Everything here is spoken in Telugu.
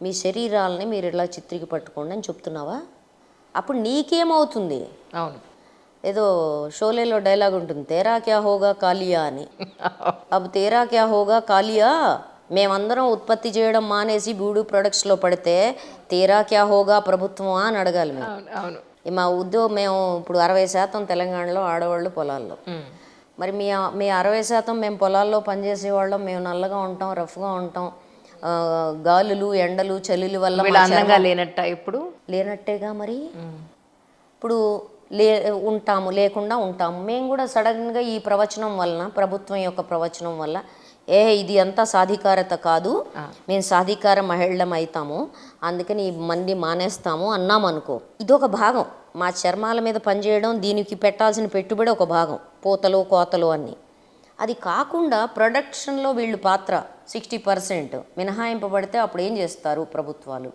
మీ శరీరాలని మీరు ఇలా చిత్రికి పట్టుకోండి అని చెప్తున్నావా? అప్పుడు నీకేమవుతుంది? అవును. ఏదో షోలేలో డైలాగ్ ఉంటుంది తేరా క్యా హోగా కాలియా అని. అబ్ తేరా క్యా హోగా కాలియా? మేమందరం ఉత్పత్తి చేయడం మానేసి బ్యూటీ ప్రొడక్ట్స్లో పడితే తేరా క్యా హోగా ప్రభుత్వమా అని అడగాలి మేము. మా ఉద్యోగం మేము ఇప్పుడు అరవై శాతం తెలంగాణలో ఆడవాళ్ళు పొలాల్లో. మరి మీ మీ అరవై శాతం మేము పొలాల్లో పనిచేసే వాళ్ళం మేము నల్లగా ఉంటాం రఫ్గా ఉంటాం. గాలులు ఎండలు చలిల వల్ల అందంగా లేనట్ట ఇప్పుడు? లేనట్టేగా మరి? ఇప్పుడు లే ఉంటాము లేకుండా ఉంటాము. మేము కూడా సడన్గా ఈ ప్రవచనం వలన ప్రభుత్వం యొక్క ప్రవచనం వల్ల ఏ ఇది అంతా సాధికారత కాదు. మేము సాధికార మహిళం అవుతాము అందుకని ఈ మంది మానేస్తాము అన్నాం అనుకో. ఇది ఒక భాగం. మా చర్మాల మీద పనిచేయడం దీనికి పెట్టాల్సిన పెట్టుబడి ఒక భాగం. పూతలు కోతలు అన్నీ. అది కాకుండా ప్రొడక్షన్లో వీళ్ళు పాత్ర సిక్స్టీ పర్సెంట్ మినహాయింపబడితే అప్పుడు ఏం చేస్తారు ప్రభుత్వాలు?